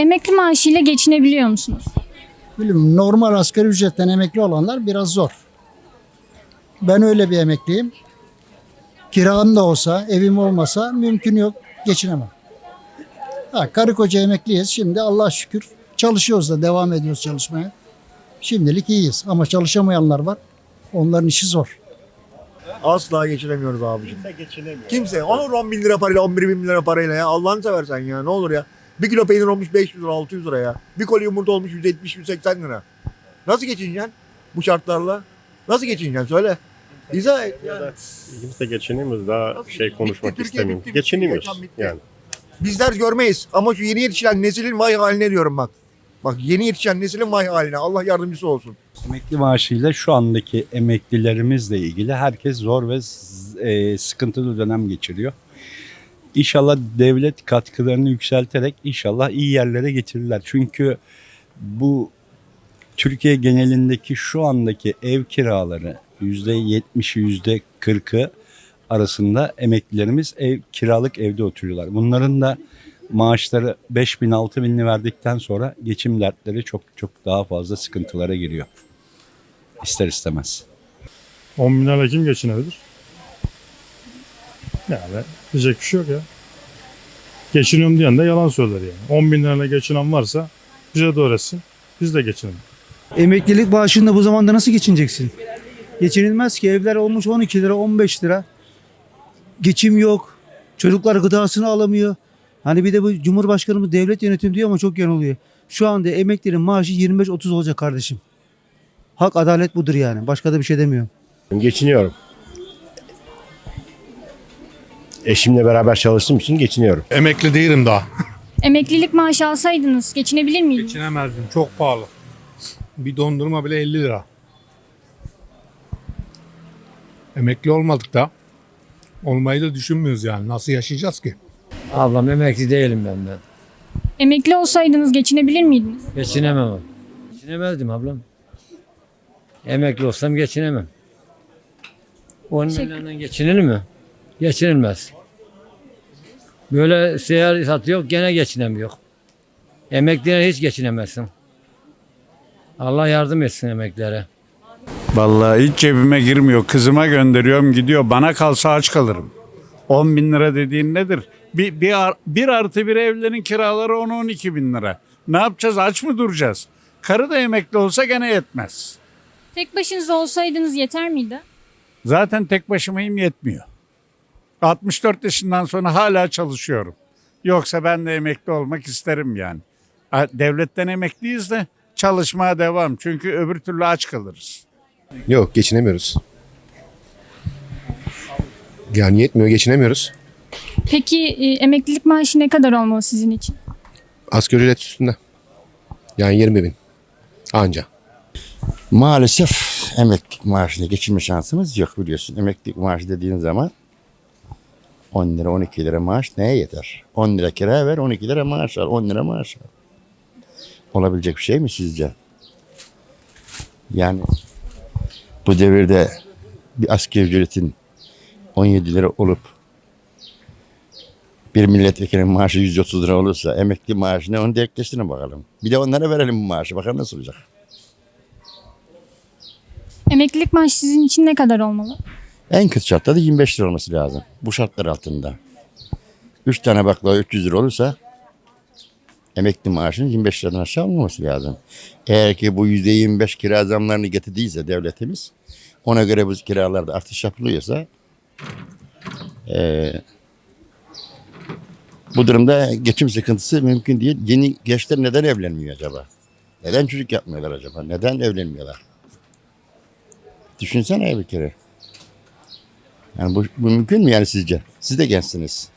Emekli maaşıyla geçinebiliyor musunuz? Bilmiyorum, normal asgari ücretten emekli olanlar biraz zor. Ben öyle bir emekliyim. Kiram da olsa, evim olmasa mümkün yok, geçinemem. Ha, karı koca emekliyiz. Şimdi Allah şükür çalışıyoruz da devam ediyoruz çalışmaya. Şimdilik iyiyiz ama çalışamayanlar var. Onların işi zor. Asla geçinemiyoruz abicim. Kimse. Olur 10 bin lira parayla 11 bin lira parayla ya. Allah'ını seversen ya ne olur ya. Bir kilo peynir olmuş 500 lira 600 lira ya. Bir koli yumurta olmuş 170-180 lira. Nasıl geçineceksin bu şartlarla? Nasıl geçineceksin söyle. İzah et. Yani. Kimse geçinemiyoruz daha şey Bitti, konuşmak Türkiye istemiyorum. bitti, bitti, Geçinemiyoruz bitti. yani. Bizler görmeyiz ama şu yeni yetişen neslin vay haline diyorum bak. Bak yeni yetişen neslin vay haline. Allah yardımcısı olsun. Emekli maaşıyla şu andaki emeklilerimizle ilgili herkes zor ve e, sıkıntılı dönem geçiriyor. İnşallah devlet katkılarını yükselterek inşallah iyi yerlere getirirler. Çünkü bu Türkiye genelindeki şu andaki ev kiraları %70'i %40'ı arasında emeklilerimiz ev kiralık evde oturuyorlar. Bunların da maaşları 5 bin 6 binli verdikten sonra geçim dertleri çok çok daha fazla sıkıntılara giriyor. İster istemez. 10 bin lirayla kim geçinebilir? Yani diyecek bir şey yok ya. Geçiniyorum diyen de yalan söyler yani. 10 bin lirayla geçinen varsa bize de öğretsin. Biz de geçinelim. Emeklilik maaşında bu zamanda nasıl geçineceksin? Geçinilmez ki evler olmuş 12 lira 15 lira. Geçim yok. Çocuklar gıdasını alamıyor. Hani bir de bu Cumhurbaşkanımız devlet yönetim diyor ama çok yanılıyor. Şu anda emeklerin maaşı 25-30 olacak kardeşim. Hak adalet budur yani. Başka da bir şey demiyorum. Geçiniyorum. Eşimle beraber çalıştığım için geçiniyorum. Emekli değilim daha. Emeklilik maaşı alsaydınız geçinebilir miydiniz? Geçinemezdim. Çok pahalı. Bir dondurma bile 50 lira. Emekli olmadık da. Olmayı da düşünmüyoruz yani. Nasıl yaşayacağız ki? Ablam emekli değilim ben ben. Emekli olsaydınız geçinebilir miydiniz? Geçinemem. Geçinemezdim ablam. Emekli olsam geçinemem. 10 Teşekkür- milyondan geçinilir mi? Geçinilmez. Böyle seyahat satıyor gene geçinemiyor. Emekliye hiç geçinemezsin. Allah yardım etsin emeklilere. Vallahi hiç cebime girmiyor. Kızıma gönderiyorum gidiyor. Bana kalsa aç kalırım. 10 bin lira dediğin nedir? Bir, bir, bir artı bir evlerin kiraları 10-12 bin lira. Ne yapacağız? Aç mı duracağız? Karı da emekli olsa gene yetmez. Tek başınıza olsaydınız yeter miydi? Zaten tek başımayım yetmiyor. 64 yaşından sonra hala çalışıyorum. Yoksa ben de emekli olmak isterim yani. Devletten emekliyiz de çalışmaya devam. Çünkü öbür türlü aç kalırız. Yok geçinemiyoruz. Yani yetmiyor geçinemiyoruz. Peki e, emeklilik maaşı ne kadar olmalı sizin için? Asgari ücret üstünde. Yani 20 bin. Anca. Maalesef emeklilik maaşına geçinme şansımız yok biliyorsun. Emeklilik maaşı dediğin zaman 10 lira 12 lira maaş neye yeter? 10 lira kira ver 12 lira maaş al 10 lira maaş al. Olabilecek bir şey mi sizce? Yani bu devirde bir asgari ücretin 17 lira olup bir milletvekilinin maaşı 130 lira olursa emekli maaşı ne onu denkleştirin bakalım. Bir de onlara verelim bu maaşı bakalım nasıl olacak. Emeklilik maaşı sizin için ne kadar olmalı? En kötü şartta da 25 lira olması lazım. Bu şartlar altında. 3 tane baklava 300 lira olursa emekli maaşının 25 liradan aşağı olmaması lazım. Eğer ki bu %25 kira zamlarını getirdiyse devletimiz ona göre bu kiralarda artış yapılıyorsa eee, bu durumda geçim sıkıntısı mümkün değil. Yeni gençler neden evlenmiyor acaba? Neden çocuk yapmıyorlar acaba? Neden evlenmiyorlar? Düşünsene bir kere. Yani bu, bu mümkün mü yani sizce? Siz de gençsiniz.